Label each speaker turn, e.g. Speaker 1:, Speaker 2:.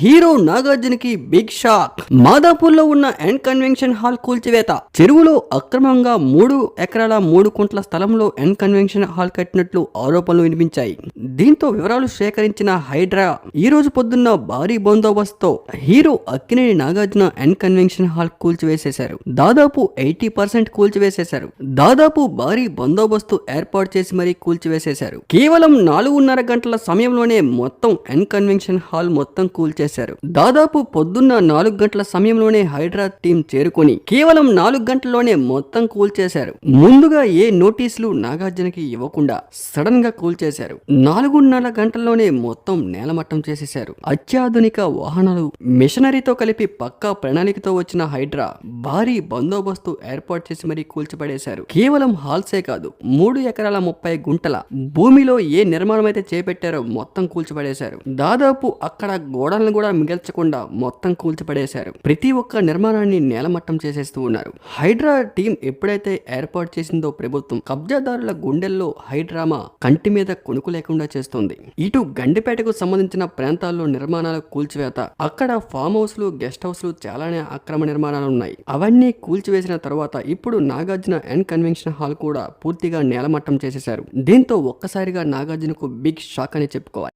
Speaker 1: Hero నాగార్జునకి big shock మాదాపూర్లో ఉన్న ఎన్ కన్వెన్షన్ హాల్ కూల్చివేత. చెరువులో అక్రమంగా మూడు ఎకరాల మూడు కుంట్ల స్థలంలో ఎన్ కన్వెన్షన్ హాల్ కట్టినట్లు ఆరోపణలు వినిపించాయి. దీంతో వివరాలు సేకరించిన హైడ్రా ఈ రోజు పొద్దున్న భారీ బందోబస్తుతో hero Akkineni Nagarjuna N convention hall కూల్చివేసేశారు. దాదాపు ఎయిటీ పర్సెంట్ కూల్చివేసేశారు. దాదాపు భారీ బందోబస్తు ఏర్పాటు చేసి మరీ కూల్చివేసేశారు. కేవలం నాలుగున్నర గంటల సమయంలోనే మొత్తం ఎన్ కన్వెన్షన్ హాల్ మొత్తం కూల్చేశారు. దాదాపు పొద్దున్న నాలుగు గంటల సమయంలోనే హైడ్రా టీం చేరుకొని కేవలం నాలుగు గంటల్లోనే మొత్తం కూల్చేశారు ముందుగా ఏ నోటీసులు నాగార్జునకి ఇవ్వకుండా సడన్గా కూల్చేశారు నాలుగున్నర గంటల్లోనే మొత్తం నేలమట్టం చేసేశారు. అత్యాధునిక వాహనాలు మిషనరీతో కలిపి పక్కా ప్రణాళికతో వచ్చిన హైడ్రా భారీ బందోబస్తు ఏర్పాటు చేసి మరీ కూల్చిపడేశారు. కేవలం హాల్సే కాదు మూడు ఎకరాల ముప్పై గుంటల భూమిలో ఏ నిర్మాణం అయితే చేపట్టారో మొత్తం కూల్చిపడేశారు. దాదాపు అక్కడ గోడలను కూడా మిగల్చకుండా మొత్తం కూల్చిపడేశారు. ప్రతి ఒక్క నిర్మాణాన్ని నేలమట్టం చేసేస్తూ ఉన్నారు. హైడ్రా టీం ఎప్పుడైతే ఏర్పాటు చేసిందో ప్రభుత్వం కబ్జాదారుల గుండెల్లో హైడ్రామా కంటి మీద కొనుకు లేకుండా చేస్తుంది. ఇటు గండిపేటకు సంబంధించిన ప్రాంతాల్లో నిర్మాణాల కూల్చివేత అక్కడ ఫామ్ హౌస్లు గెస్ట్ హౌస్లు చాలానే అక్రమ నిర్మాణాలు ఉన్నాయి. అవన్నీ కూల్చివేసిన తర్వాత ఇప్పుడు నాగార్జున ఎన్ కన్వెన్షన్ హాల్ కూడా పూర్తిగా నేలమట్టం చేసేశారు. దీంతో ఒక్కసారిగా నాగార్జునకు బిగ్ షాక్ అని చెప్పుకోవాలి.